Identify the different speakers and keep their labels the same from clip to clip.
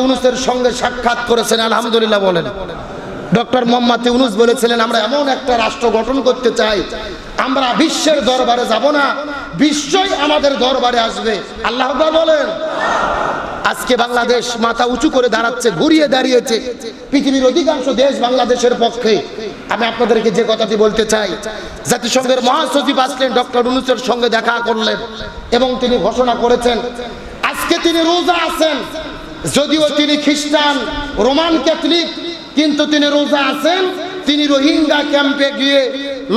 Speaker 1: ইউনুসের সঙ্গে সাক্ষাৎ করেছেন, আলহামদুলিল্লাহ বলেন। ডক্টর মোহাম্মদ ইউনুস বলেছিলেন, আমরা এমন একটা রাষ্ট্র গঠন করতে চাই, আমরা বিশ্বের দরবারে যাব না, বিশ্বই আমাদের দরবারে আসবে। আল্লাহ বলেন। আজকে বাংলাদেশ মাথা উঁচু করে দাঁড়াচ্ছে, ঘুরিয়ে দাঁড়িয়েছে, পৃথিবীর অধিকাংশ দেশ বাংলাদেশের পক্ষে। আমি আপনাদেরকে যে কথাটি বলতে চাই, জাতিসংঘের মহাসচিব আসলেন ডক্টর ইউনুসের সঙ্গে দেখা করলেন এবং তিনি ঘোষণা করেছেন, আজকে তিনি রোজা আছেন। যদিও তিনি খ্রিস্টান, রোমান ক্যাথলিক, কিন্তু তিনি রোজা আছেন। তিনি রোহিঙ্গা ক্যাম্পে গিয়ে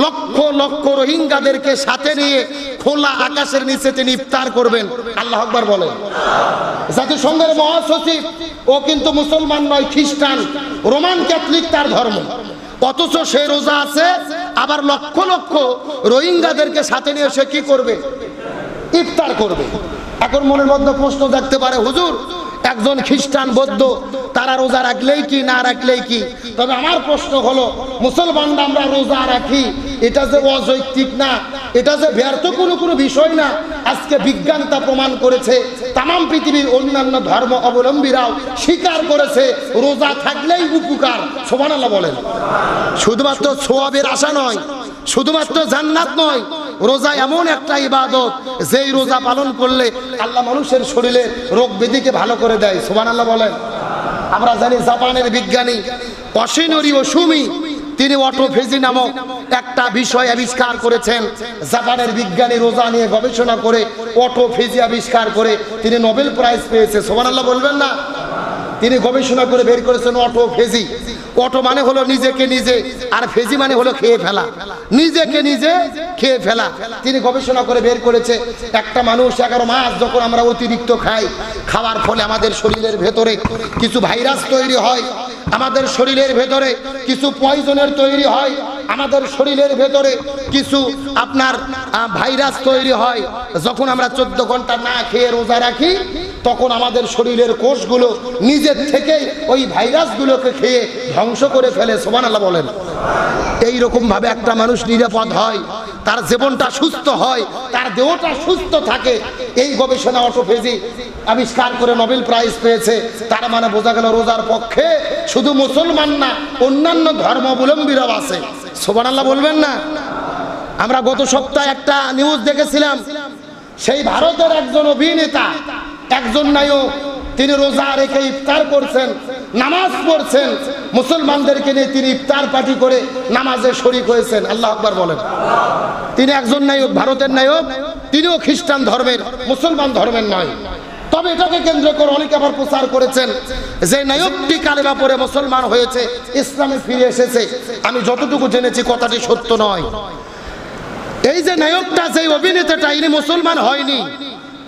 Speaker 1: লক্ষ লক্ষ রোহিঙ্গাদেরকে সাথে নিয়ে খোলা আকাশের নিচে তিনি ইফতার করবেন। আল্লাহ আকবার বলেন। জাতিসংঘের মহাসচিব, ও কিন্তু মুসলমান নয়, খ্রিস্টান, রোমান ক্যাথলিক তার ধর্ম। অথচ সে রোজা আছে, আবার লক্ষ লক্ষ রোহিঙ্গাদেরকে সাথে নিয়ে সে কি করবে? ইফতার করবে। এখন মনের মধ্যে প্রশ্ন দেখতে পারে, হুজুর একজন খ্রিস্টান বৌদ্ধ, তারা রোজা রাখলেই কি, না রাখলেই কি? তবে আমার প্রশ্ন হলো, মুসলমানরা আমরা রোজা রাখি, এটা যে অযৌক্তিক না, এটা যে ব্যর্থ কোনো কোনো বিষয় না, আজকে বিজ্ঞান তা প্রমাণ করেছে তাম পৃথিবীর অন্যান্য ধর্ম অবলম্বীরাও স্বীকার করেছে, রোজা থাকলেই উপকার সোমান বলেন। শুধুমাত্র সোয়াবের আশা নয়, শুধুমাত্র জান্নাত নয় রোজা এমন একটা ইবাদত, যেই রোজা পালন করলে আল্লাহ মানুষের শরীরে রোগ ব্যাধিকে ভালো করে দেয়। সোমান আল্লাহ বলেন। আমরা জানি জাপানের বিজ্ঞানী অসিনরি ও সুমি তিনি অটোফেজি নামক একটা বিষয় আবিষ্কার করেছেন। জাপানের বিজ্ঞানী রোজা নিয়ে গবেষণা করে অটোফেজি আবিষ্কার করে তিনি নোবেল প্রাইজ পেয়েছে। সোমান আল্লাহ বলবেন না? তিনি গবেষণা করে বের করেছেন অটো ফেজি। অটো মানে হলো নিজেকে নিজে, আর ফেজি মানে হলো খেয়ে ফেলা। নিজেকে নিজে খেয়ে ফেলা। তিনি গবেষণা করে বের করেছে, একটা মানুষ এগারো মাস যখন আমরা অতিরিক্ত খাই, খাওয়ার ফলে আমাদের শরীরের ভেতরে কিছু ভাইরাস তৈরি হয়, আমাদের শরীরের ভেতরে কিছু পয়জনের তৈরি হয়, আমাদের শরীরের ভেতরে কিছু আপনার ভাইরাস তৈরি হয়। যখন আমরা চোদ্দ ঘণ্টা না খেয়ে রোজা রাখি তখন আমাদের শরীরের কোষগুলো নিজের থেকেই ওই ভাইরাসগুলোকে খেয়ে ধ্বংস করে ফেলে সোমান আল্লাহ বলেন। এই ভাবে একটা মানুষ নিরাপদ হয়, তার জীবনটা সুস্থ হয়, তার দেহটা সুস্থ থাকে। এই গবেষণা অটোফেজি আবিষ্কার করে নোবেল প্রাইজ পেয়েছে। তার মানে বোঝা গেল রোজার পক্ষে শুধু মুসলমান না, অন্যান্য ধর্মাবলম্বীরাও আছে। সোমান আল্লাহ বলবেন না? আমরা গত সপ্তাহে একটা নিউজ দেখেছিলাম। সেই ভারতের একজন অভিনেতা একজন নায়ক, তিনি রোজা রেখে ইফতার করছেন, নামাজ পড়ছেন, মুসলমানদেরকে নিয়ে তিনি ইফতার পার্টি করে নামাজে শরিক হয়েছেন। আল্লাহ আকবার বলেন। তিনি একজন নায়ক, ভারতের নায়ক, তিনিও খ্রিস্টান ধর্মের, মুসলমান ধর্মের নয়। তবে এটাকে কেন্দ্র করে অনেকে আবার প্রচার করেছেন যে নায়কটি কালেমা পরে মুসলমান হয়েছে, ইসলামে ফিরে এসেছে। আমি যতটুকু জেনেছি কথাটি সত্য নয়। এই যে নায়কটা যে অভিনেতাটা, ইনি মুসলমান হয়নি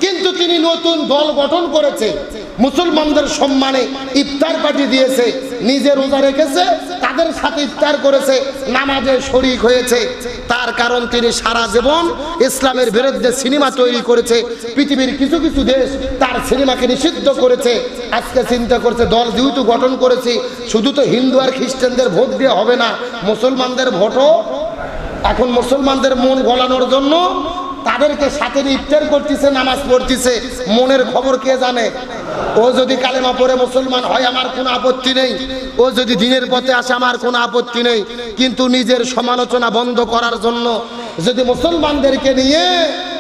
Speaker 1: কিন্তু তিনি নতুন দল গঠন করেছে। মুসলমানদের সম্মানে ইফতার পার্টি দিয়েছে, নিজে রোজা রেখেছে, তাদের সাথে ইফতার করেছে, নামাজে শরিক হয়েছে। তার কারণ তিনি সারা জীবন ইসলামের বিরুদ্ধে সিনেমা তৈরি করেছে, পৃথিবীর কিছু কিছু দেশ তার সিনেমাকে নিষিদ্ধ করেছে। আজকে চিন্তা করছে, দল যেহেতু গঠন করেছি, শুধু তো হিন্দু আর খ্রিস্টানদের ভোট দিয়ে হবে না, মুসলমানদের ভোটও এখন মুসলমানদের মন গলানোর জন্য তাদেরকে সাথে ইফতার করতেছে, নামাজ পড়তেছে। মনের খবর কে জানে? ও যদি কালেমা পড়ে মুসলমান হয়, আমার কোনো আপত্তি নেই। ও যদি দিনের পথে আসে, আমার কোনো আপত্তি নেই। কিন্তু নিজের সমালোচনা বন্ধ করার জন্য, যদি মুসলমানদেরকে নিয়ে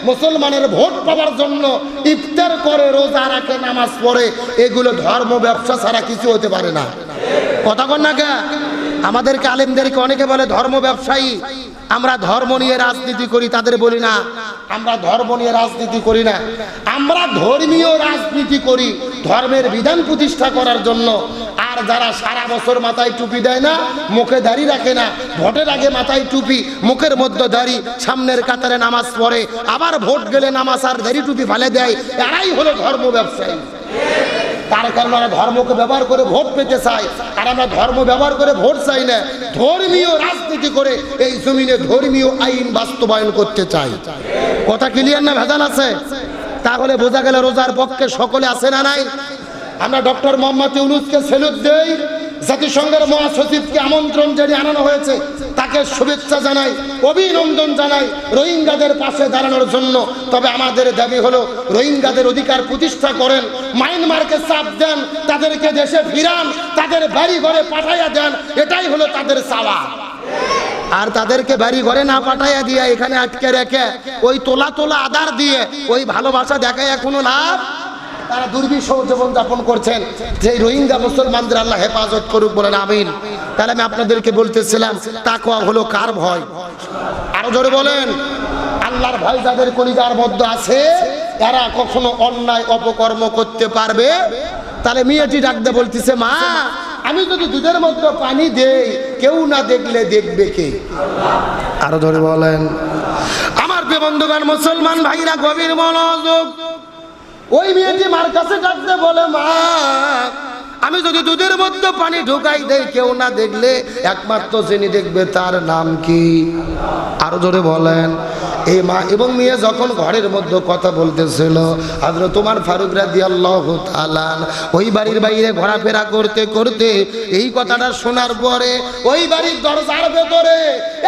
Speaker 1: মুসলমানের ভোট পাওয়ার জন্য ইফতার করে, রোজা রাখে, নামাজ পড়ে, এগুলো ধর্ম, ব্যবসা ছাড়া কিছু হতে পারে না। কথা কন না কে? আমাদেরকে আলেমদেরকে অনেকে বলে ধর্ম ব্যবসায়ী। আমরা ধর্ম নিয়ে রাজনীতি করি, তাদের বলি না আমরা ধর্ম নিয়ে রাজনীতি করি না। আমরা ধর্মীয় রাজনীতি করি, ধর্মের বিধান প্রতিষ্ঠা করার জন্য। আর যারা সারা বছর মাথায় টুপি দেয় না, মুখে দাড়ি রাখে না, ভোটের আগে মাথায় টুপি, মুখের মধ্যে দাড়ি, সামনের কাতারে নামাজ পড়ে, আবার ভোট গেলে নামাজ আর দাড়ি টুপি ফেলে দেয় তারাই হলো ধর্ম ব্যবসায়ী। তার কারণে আমরা ধর্মকে ব্যবহার করে ভোট পেতে চাই আর আমরা ধর্ম ব্যবহার করে ভোট চাই না। ধর্মীয় রাজনীতি করে এই জমিনে ধর্মীয় আইন বাস্তবায়ন করতে চাই। কথা ক্লিয়ার না ভেজাল আছে? তাহলে বোঝা গেল রোজার পক্ষে সকলে আছে না নাই? আমরা ডক্টর মোহাম্মদ ইউনুসকে সেলুট দেই, জাতিসংঘের মহাসচিবকে আমন্ত্রণ জানিয়ে আনানো হয়েছে, তাকে শুভেচ্ছা জানাই, অভিনন্দন জানাই রোহিঙ্গাদের পাশে দাঁড়ানোর জন্য। তবে আমাদের দাবি হলো, রোহিঙ্গাদের অধিকার প্রতিষ্ঠা করেন, মায়ানমারকে চাপ দেন, তাদেরকে দেশে ফিরান, তাদের বাড়ি ঘরে পাঠাইয়া দেন, এটাই হলো তাদের চাওয়া। আর তাদেরকে বাড়ি ঘরে না পাঠাইয়া দিয়ে এখানে আটকে রেখে ওই তোলা তোলা আদার দিয়ে ওই ভালোবাসা দেখায় এখনও লাভ? তারা দুর্বিষহ জীবন যাপন করছেন। যে রোহিঙ্গা মুসলমানদের আল্লাহ হেফাজত করুক বলেন, আমিন। তাহলে আমি আপনাদেরকে বলতেছিলাম, তাকওয়া হলো কার ভয়? আরও জোরে বলেন। আল্লাহর ভয় যাদের কলিজার মধ্যে আছে, এরা কখনো অন্যায়, অপকর্ম করতে পারবে? তাহলে মেয়েটি ডাকতে বলতেছে, মা আমি যদি দুধের মধ্যে পানি দেই কেউ না দেখলে দেখবে কে? আরও ধরে বলেন। আমার বন্ধুগান মুসলমান ভাইরা গভীর মনোযোগ। ওই মেয়েটি মার কাছে ডাকতে বলে মা আমি যদি দুধের মধ্যে পানি ঢুকাই দেই কেউ না দেখলে একমাত্র যিনি দেখবে তার নাম কি? আরও জোরে বলেন। এই মা এবং মেয়ে যখন ঘরের মধ্যে কথা বলতেছিল হাজরত তোমার ফারুক রাদি আল্লাহ তালান ওই বাড়ির বাইরে ঘোরাফেরা করতে করতে এই কথাটা শোনার পরে ওই বাড়ির দরজার ভেতরে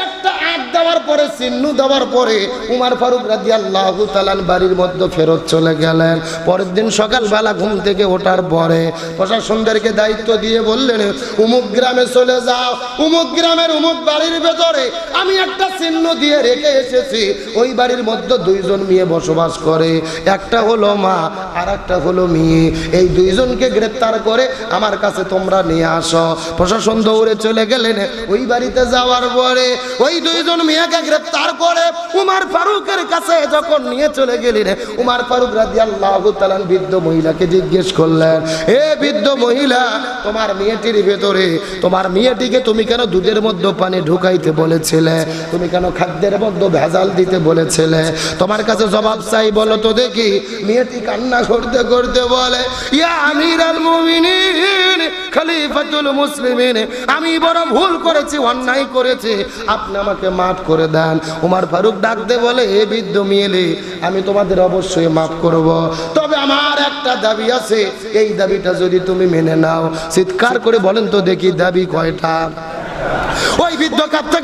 Speaker 1: একটা দেওয়ার পরে চিহ্ন দেওয়ার পরে উমার ফারুক রাদি আল্লাহ তালান বাড়ির মধ্যে ফেরত চলে গেলেন। পরের দিন সকালবেলা ঘুম থেকে ওঠার পরে প্রশাসনদেরকে দায়িত্ব দিয়ে বললেন, উমুক গ্রামে চলে যাও, উমুক গ্রামের উমুক বাড়ির ভেতরে আমি একটা চিহ্ন দিয়ে রেখে এসেছি। ওই বাড়ির মধ্যে দুইজন মেয়ে বসবাস করে, একটা হলো মা আর একটা হলো মেয়ে। এই দুইজনকে গ্রেপ্তার করে আমার কাছে তোমরা নিয়ে আসো। প্রশাসন দৌড়ে চলে গেলেন। ওই বাড়িতে যাওয়ার পরে ওই দুইজন মেয়েকে গ্রেপ্তার করে উমার ফারুকের কাছে যখন নিয়ে চলে গেলেন উমার ফারুক রাজি আল্লাহ বৃদ্ধ মহিলাকে জিজ্ঞেস করলেন, এ বৃদ্ধ মহিলা, তোমার মেয়েটির ভেতরে, তোমার মেয়েটিকে তুমি কেন দুধের মধ্যে পানি ঢুকাইতে বলেছিলে? তুমি কেন খাদ্যের মধ্যে ভেজাল দিতে বলেছিলে? তোমার কাছে জবাব চাই বলো তো দেখি। মেয়েটি কান্না করতে করতে বলে, ইয়া আমির আল মুমিনিন, খলিফাতুল মুসলিমিন, আমি বড় ভুল করেছি, অন্যায় করেছি। আপনি আমাকে মাফ করে দেন। উমার ফারুক ডাকতে বলে, এ বৃদ্ধ মিয়েলে, আমি তোমাদের অবশ্যই মাফ করব। তবে আমার একটা দাবি আছে। এই দাবিটা যদি তুমি মেনে নাও, চিৎকার করে বলেন তো দেখি দাবি কয়টা? ওই বৃদ্ধ কাপ থেকে